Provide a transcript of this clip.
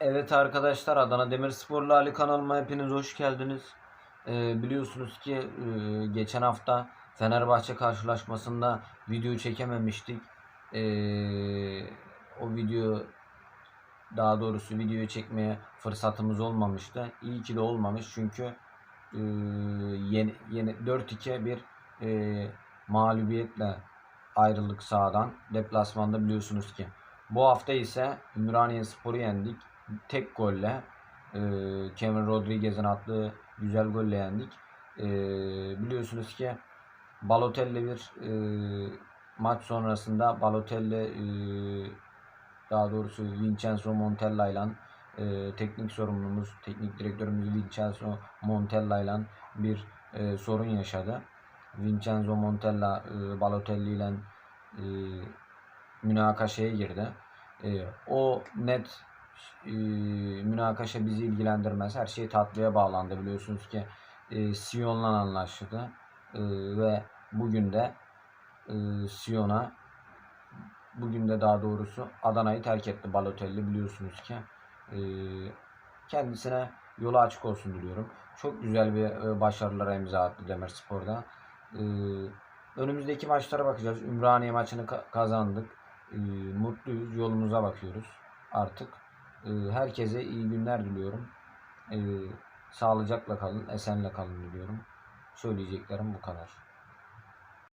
Evet arkadaşlar Adana Demirspor'la Ali kanalıma hepiniz hoş geldiniz. Ee, biliyorsunuz ki e, geçen hafta Fenerbahçe karşılaşmasında video çekememiştik. Ee, o video daha doğrusu videoyu çekmeye fırsatımız olmamıştı. İyi ki de olmamış çünkü e, yeni, yeni 4-2 bir e, mağlubiyetle ayrıldık sahadan. Deplasmanda biliyorsunuz ki. Bu hafta ise Ümraniye Spor'u yendik. Tek golle e, Cameron Rodriguez'in attığı güzel golle yendik. E, biliyorsunuz ki Balotelli bir e, maç sonrasında Balotelli e, daha doğrusu Vincenzo Montella ile teknik sorumlumuz, teknik direktörümüz Vincenzo Montella ile bir e, sorun yaşadı. Vincenzo Montella e, Balotelli ile e, münakaşaya girdi. E, o net e, münakaşa bizi ilgilendirmez. Her şey tatlıya bağlandı biliyorsunuz ki e, Sion'la anlaştı E, ve bugün de e, Sion'a bugün de daha doğrusu Adana'yı terk etti Balotelli biliyorsunuz ki. E, kendisine yolu açık olsun diliyorum. Çok güzel bir e, başarılara imza attı Demirspor'da. E, önümüzdeki maçlara bakacağız. Ümraniye maçını ka- kazandık. E, mutluyuz. Yolumuza bakıyoruz artık. E, herkese iyi günler diliyorum. E, sağlıcakla kalın, esenle kalın diliyorum. Söyleyeceklerim bu kadar.